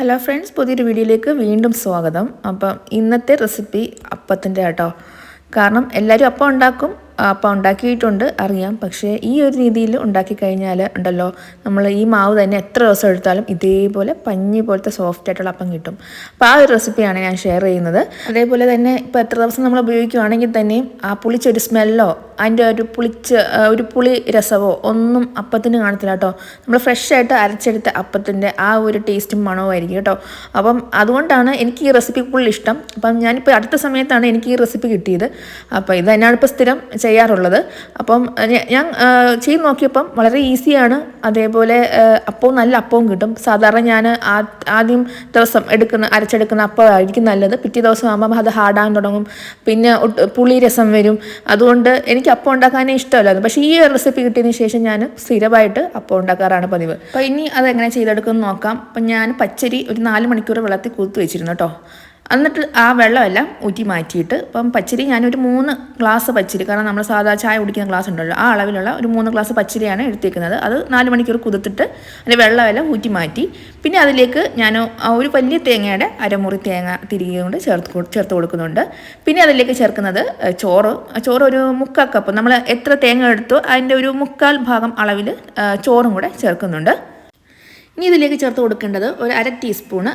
Hello friends പുതിയൊരു വീഡിയോയിലേക്ക് വീണ്ടും സ്വാഗതം. അപ്പം ഇന്നത്തെ റെസിപ്പി അപ്പത്തിന്റെ കേട്ടോ കാരണം എല്ലാവരും അപ്പം ഉണ്ടാക്കും അപ്പം ഉണ്ടാക്കിയിട്ടുണ്ട് അറിയാം. പക്ഷേ ഈ ഒരു രീതിയിൽ ഉണ്ടാക്കി കഴിഞ്ഞാൽ ഉണ്ടല്ലോ നമ്മൾ ഈ മാവ് തന്നെ എത്ര ദിവസം എടുത്താലും ഇതേപോലെ പഞ്ഞി പോലത്തെ സോഫ്റ്റ് ആയിട്ടുള്ള അപ്പം കിട്ടും. അപ്പോൾ ആ ഒരു റെസിപ്പിയാണ് ഞാൻ ഷെയർ ചെയ്യുന്നത്. അതേപോലെ തന്നെ ഇപ്പോൾ എത്ര ദിവസം നമ്മൾ ഉപയോഗിക്കുകയാണെങ്കിൽ തന്നെയും ആ പുളിച്ചൊരു സ്മെല്ലോ അതിന്റെ ഒരു പുളിച്ച് ഒരു പുളി രസമോ ഒന്നും അപ്പത്തിന് കാണത്തില്ല കേട്ടോ. നമ്മൾ ഫ്രഷ് ആയിട്ട് അരച്ചെടുത്ത അപ്പത്തിന്റെ ആ ഒരു ടേസ്റ്റും മണവും ആയിരിക്കും കേട്ടോ. അപ്പം അതുകൊണ്ടാണ് എനിക്ക് ഈ റെസിപ്പി കൂടുതൽ ഇഷ്ടം. അപ്പം ഞാനിപ്പോൾ അടുത്ത സമയത്താണ് എനിക്ക് ഈ റെസിപ്പി കിട്ടിയത്. അപ്പോൾ ഇത് തന്നെയാണ് ഇപ്പോൾ സ്ഥിരം ചെയ്യാറുള്ളത്. അപ്പം ഞാൻ ചെയ്ത് നോക്കിയപ്പം വളരെ ഈസിയാണ്. അതേപോലെ അപ്പവും നല്ല അപ്പവും കിട്ടും. സാധാരണ ഞാൻ ആദ്യം ദിവസം എടുക്കുന്ന അരച്ചെടുക്കുന്ന അപ്പമായിരിക്കും നല്ലത്. പിറ്റേ ദിവസം ആകുമ്പം അത് ഹാർഡാകാൻ തുടങ്ങും. പിന്നെ പുളി രസം വരും. അതുകൊണ്ട് എനിക്ക് അപ്പം ഉണ്ടാക്കാനേ ഇഷ്ടമല്ലായിരുന്നു. പക്ഷേ ഈ റെസിപ്പി കിട്ടിയതിന് ശേഷം ഞാൻ സ്ഥിരമായിട്ട് അപ്പം ഉണ്ടാക്കാറാണ് പതിവ്. അപ്പോൾ ഇനി അതെങ്ങനെ ചെയ്തെടുക്കുമെന്ന് നോക്കാം. അപ്പം ഞാൻ പച്ചരി ഒരു നാല് മണിക്കൂർ വെള്ളത്തിൽ കൂത്ത് വെച്ചിരുന്നു കേട്ടോ. എന്നിട്ട് ആ വെള്ളമെല്ലാം ഊറ്റി മാറ്റിയിട്ട് ഇപ്പം പച്ചരി ഞാനൊരു മൂന്ന് ഗ്ലാസ് പച്ചരി കാരണം നമ്മൾ സാധാ ചായ കുടിക്കുന്ന ഗ്ലാസ് ഉണ്ടല്ലോ ആ അളവിലുള്ള ഒരു മൂന്ന് ഗ്ലാസ് പച്ചരിയാണ് എടുത്തേക്കുന്നത്. അത് നാല് മണിക്കൂർ കുതിർത്തിട്ട് അതിന്റെ വെള്ളമെല്ലാം ഊറ്റി മാറ്റി പിന്നെ അതിലേക്ക് ഞാൻ ഒരു വലിയ തേങ്ങയുടെ അരമുറി തേങ്ങ തിരികെ കൊണ്ട് ചേർത്ത് ചേർത്ത് കൊടുക്കുന്നുണ്ട്. പിന്നെ അതിലേക്ക് ചേർക്കുന്നത് ചോറ്. ചോറ് ഒരു മുക്കാൽ കപ്പ്. നമ്മൾ എത്ര തേങ്ങ എടുത്തോ അതിന്റെ ഒരു മുക്കാൽ ഭാഗം അളവിൽ ചോറും കൂടെ ചേർക്കുന്നുണ്ട്. ഇനി ഇതിലേക്ക് ചേർത്ത് കൊടുക്കേണ്ടത് ഒരു അര ടീസ്പൂണ്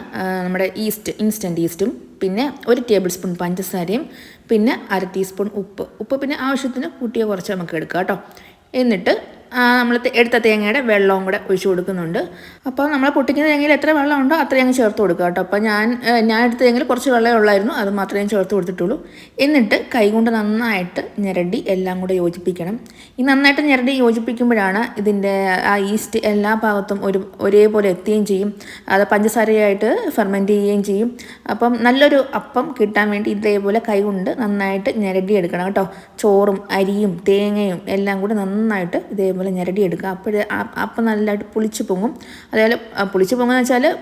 നമ്മുടെ ഈസ്റ്റ് ഇൻസ്റ്റന്റ് ഈസ്റ്റും. പിന്നെ ഒരു ടേബിൾ സ്പൂൺ പഞ്ചസാരയും പിന്നെ അര ടീസ്പൂൺ ഉപ്പ്. ഉപ്പ് പിന്നെ ആവശ്യത്തിന് കൂട്ടിയ കുറച്ച് നമുക്ക് എടുക്കാം കേട്ടോ. എന്നിട്ട് നമ്മൾ എടുത്ത തേങ്ങയുടെ വെള്ളവും കൂടെ ഒഴിച്ച് കൊടുക്കുന്നുണ്ട്. അപ്പോൾ നമ്മൾ പൊട്ടിക്കുന്ന തേങ്ങയിൽ എത്ര വെള്ളം ഉണ്ടോ അത്രയും അങ്ങ് ചേർത്ത് കൊടുക്കുക കേട്ടോ. അപ്പോൾ ഞാൻ ഞാൻ എടുത്ത തേങ്ങയിൽ കുറച്ച് വെള്ളമേ ഉള്ളായിരുന്നു. അത് മാത്രമേ ഞാൻ ചേർത്ത് കൊടുത്തിട്ടുള്ളൂ. എന്നിട്ട് കൈകൊണ്ട് നന്നായിട്ട് ഞെരടി എല്ലാം കൂടെ യോജിപ്പിക്കണം. ഈ നന്നായിട്ട് ഞെരടി യോജിപ്പിക്കുമ്പോഴാണ് ഇതിന്റെ ആ ഈസ്റ്റ് എല്ലാ ഭാഗത്തും ഒരു ഒരേപോലെ എത്തുകയും ചെയ്യും. അത് പഞ്ചസാരയായിട്ട് ഫെർമെന്റ് ചെയ്യുകയും ചെയ്യും. അപ്പം നല്ലൊരു അപ്പം കിട്ടാൻ വേണ്ടി ഇതേപോലെ കൈകൊണ്ട് നന്നായിട്ട് ഞെരടി എടുക്കണം കേട്ടോ. ചോറും അരിയും തേങ്ങയും എല്ലാം കൂടി നന്നായിട്ട് ഇതേപോലെ ഞെരടി എടുക്കുക. അപ്പോഴേ അപ്പം നല്ലതായിട്ട് പുളിച്ച് പൊങ്ങും. അതേപോലെ പുളിച്ച് പുളിച്ച് എന്ന് വെച്ചാൽ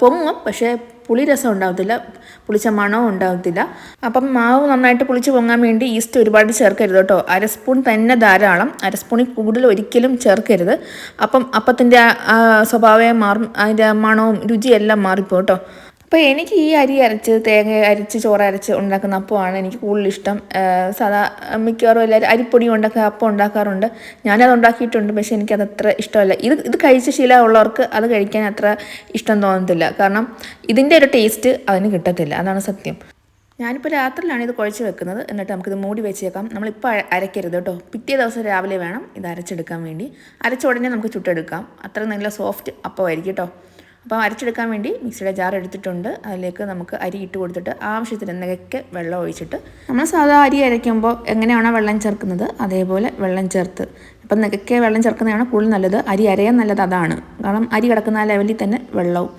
പൊങ്ങും. പക്ഷേ പുളി രസം ഉണ്ടാകത്തില്ല പുളിച്ച മണവും ഉണ്ടാകത്തില്ല അപ്പം മാവ് നന്നായിട്ട് പുളിച്ച് പൊങ്ങാൻ വേണ്ടി ഈസ്റ്റ് ഒരുപാട് ചേർക്കരുത് കേട്ടോ. അര സ്പൂൺ തന്നെ ധാരാളം. അര സ്പൂണിൽ കൂടുതൽ ഒരിക്കലും ചേർക്കരുത്. അപ്പം അപ്പത്തിന്റെ സ്വഭാവം മാറും. അതിന്റെ മണവും രുചിയെല്ലാം മാറിപ്പോ കേട്ടോ. അപ്പോൾ എനിക്ക് ഈ അരി അരച്ച് തേങ്ങ അരച്ച് ചോറ് അരച്ച് ഉണ്ടാക്കുന്ന അപ്പമാണ് എനിക്ക് കൂടുതൽ ഇഷ്ടം സാധാ മിക്കവാറും എല്ലാവരും അരിപ്പൊടി ഉണ്ടാക്കുക അപ്പം ഉണ്ടാക്കാറുണ്ട്. ഞാനത് ഉണ്ടാക്കിയിട്ടുണ്ട് പക്ഷേ എനിക്കത് അത്ര ഇഷ്ടമല്ല. ഇത് ഇത് കഴിച്ച ശീലമുള്ളവർക്ക് അത് കഴിക്കാൻ അത്ര ഇഷ്ടം തോന്നത്തില്ല. കാരണം ഇതിന്റെ ഒരു ടേസ്റ്റ് അതിന് കിട്ടത്തില്ല. അതാണ് സത്യം. ഞാനിപ്പോൾ രാത്രിയിലാണ് ഇത് കുഴച്ച് വെക്കുന്നത്. എന്നിട്ട് നമുക്കിത് മൂടി വെച്ചേക്കാം. നമ്മളിപ്പോൾ അര- അരയ്ക്കരുത് കേട്ടോ. പിറ്റേ ദിവസം രാവിലെ വേണം ഇത് അരച്ചെടുക്കാൻ വേണ്ടി. അരച്ച ഉടനെ നമുക്ക് ചുട്ടെടുക്കാം. അത്ര നല്ല സോഫ്റ്റ് അപ്പമായിരിക്കും കേട്ടോ. അപ്പോൾ അരച്ചെടുക്കാൻ വേണ്ടി മിക്സിയുടെ ജാർ എടുത്തിട്ടുണ്ട്. അതിലേക്ക് നമുക്ക് അരി ഇട്ട് കൊടുത്തിട്ട് ആവശ്യത്തിന് നികയ്ക്ക് വെള്ളം ഒഴിച്ചിട്ട് നമ്മൾ സാധാ അരി അരയ്ക്കുമ്പോൾ എങ്ങനെയാണോ വെള്ളം ചേർക്കുന്നത് അതേപോലെ വെള്ളം ചേർത്ത്. അപ്പം നികയ്ക്ക് വെള്ളം ചേർക്കുന്നതാണ് കൂടുതൽ നല്ലത്. അരി അരയാൻ നല്ലത് അതാണ്. കാരണം അരി കിടക്കുന്ന ലെവലിൽ തന്നെ വെള്ളവും.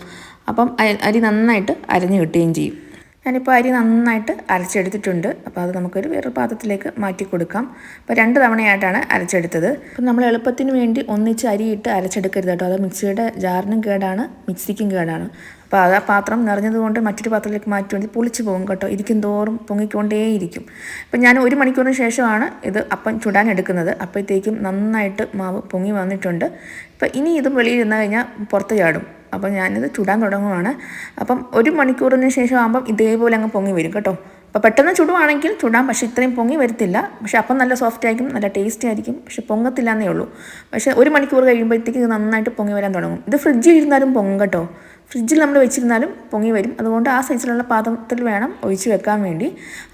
അപ്പം അരി നന്നായിട്ട് അരഞ്ഞു കിട്ടുകയും ചെയ്യും. ഞാനിപ്പോൾ അരി നന്നായിട്ട് അരച്ചെടുത്തിട്ടുണ്ട്. അപ്പോൾ അത് നമുക്കൊരു വേറൊരു പാത്രത്തിലേക്ക് മാറ്റി കൊടുക്കാം. അപ്പോൾ രണ്ട് തവണയായിട്ടാണ് അരച്ചെടുത്തത്. അപ്പം നമ്മൾ എളുപ്പത്തിന് വേണ്ടി ഒന്നിച്ച് അരിയിട്ട് അരച്ചെടുക്കരുത് കേട്ടോ. അത് മിക്സിയുടെ ജാറിനും കേടാണ് മിക്സിക്കും കേടാണ്. അപ്പോൾ അത് ആ പാത്രം നിറഞ്ഞതുകൊണ്ട് മറ്റൊരു പാത്രത്തിലേക്ക് മാറ്റി വേണ്ടി പുളിച്ച് പോകും കേട്ടോ. ഇരിക്കും തോറും പൊങ്ങിക്കൊണ്ടേയിരിക്കും. അപ്പം ഞാൻ ഒരു മണിക്കൂറിന് ശേഷമാണ് ഇത് അപ്പം ചുടാൻ എടുക്കുന്നത് അപ്പോഴത്തേക്കും നന്നായിട്ട് മാവ് പൊങ്ങി വന്നിട്ടുണ്ട്. അപ്പം ഇനി ഇത് വെളിയിൽ ഇരുന്ന് കഴിഞ്ഞാൽ പുറത്ത് ചാടും. അപ്പം ഞാനിത് ചുടാൻ തുടങ്ങുവാണ്. അപ്പം ഒരു മണിക്കൂറിന് ശേഷം ആകുമ്പം ഇതേപോലെ അങ്ങ് പൊങ്ങി വരും കേട്ടോ. അപ്പോൾ പെട്ടെന്ന് ചുടുവാണെങ്കിൽ ചുടാം പക്ഷേ ഇത്രയും പൊങ്ങി വരത്തില്ല. പക്ഷെ അപ്പം നല്ല സോഫ്റ്റ് ആയിരിക്കും നല്ല ടേസ്റ്റി ആയിരിക്കും. പക്ഷെ പൊങ്ങത്തില്ല എന്നേ ഉള്ളൂ. പക്ഷേ ഒരു മണിക്കൂർ കഴിയുമ്പോഴത്തേക്ക് ഇത് നന്നായിട്ട് പൊങ്ങി വരാൻ തുടങ്ങും. ഇത് ഫ്രിഡ്ജിൽ ഇരുന്നാലും പൊങ്ങും കേട്ടോ. ഫ്രിഡ്ജിൽ നമ്മൾ വെച്ചിരുന്നാലും പൊങ്ങി വരും. അതുകൊണ്ട് ആ സൈസിലുള്ള പാത്രത്തിൽ വേണം ഒഴിച്ച് വെക്കാൻ വേണ്ടി.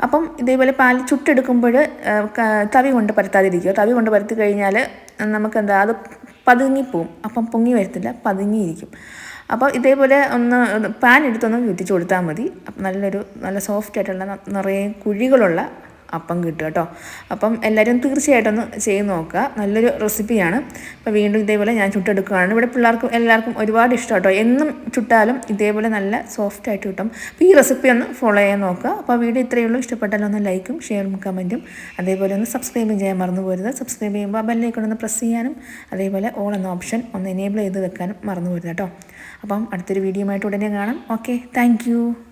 അപ്പം ഇതേപോലെ പാൽ ചുട്ടെടുക്കുമ്പോൾ തവി കൊണ്ട് പരത്താതിരിക്കുക. തവി കൊണ്ട് പരത്തി കഴിഞ്ഞാൽ നമുക്കെന്താ അത് പതുങ്ങിപ്പോവും. അപ്പം പൊങ്ങി വരത്തില്ല പതുങ്ങിയിരിക്കും. അപ്പോൾ ഇതേപോലെ ഒന്ന് പാൻ എടുത്തൊന്ന് ചുറ്റിച്ച് കൊടുത്താൽ മതി. നല്ലൊരു നല്ല സോഫ്റ്റ് ആയിട്ടുള്ള നിറയെ കുഴികളുള്ള അപ്പം കിട്ടും കേട്ടോ. അപ്പം എല്ലാവരും തീർച്ചയായിട്ടും ഒന്ന് ചെയ്ത് നോക്കുക. നല്ലൊരു റെസിപ്പിയാണ്. അപ്പോൾ വീണ്ടും ഇതേപോലെ ഞാൻ ചുട്ടെടുക്കുകയാണ്. ഇവിടെ പിള്ളേർക്കും എല്ലാവർക്കും ഒരുപാട് ഇഷ്ടം കേട്ടോ. എന്നും ചുട്ടാലും ഇതേപോലെ നല്ല സോഫ്റ്റ് ആയിട്ട് കിട്ടും. അപ്പോൾ ഈ റെസിപ്പി ഒന്ന് ഫോളോ ചെയ്യാൻ നോക്കുക. അപ്പോൾ വീഡിയോ ഇത്രയേ ഉള്ളൂ. ഇഷ്ടപ്പെട്ടാലും ഒന്ന് ലൈക്കും ഷെയറും കമന്റും അതേപോലെ ഒന്ന് സബ്സ്ക്രൈബും ചെയ്യാൻ മറന്നു പോരുത്. സബ്സ്ക്രൈബ് ചെയ്യുമ്പോൾ ആ ബെല്ലൈക്കൊന്ന് പ്രസ് ചെയ്യാനും അതേപോലെ ഓൾ എന്ന ഓപ്ഷൻ ഒന്ന് എനേബിൾ ചെയ്ത് വെക്കാനും മറന്നു പോരുത് കേട്ടോ. അപ്പം അടുത്തൊരു വീഡിയോ ആയിട്ട് ഉടനെ കാണാം. Okay thank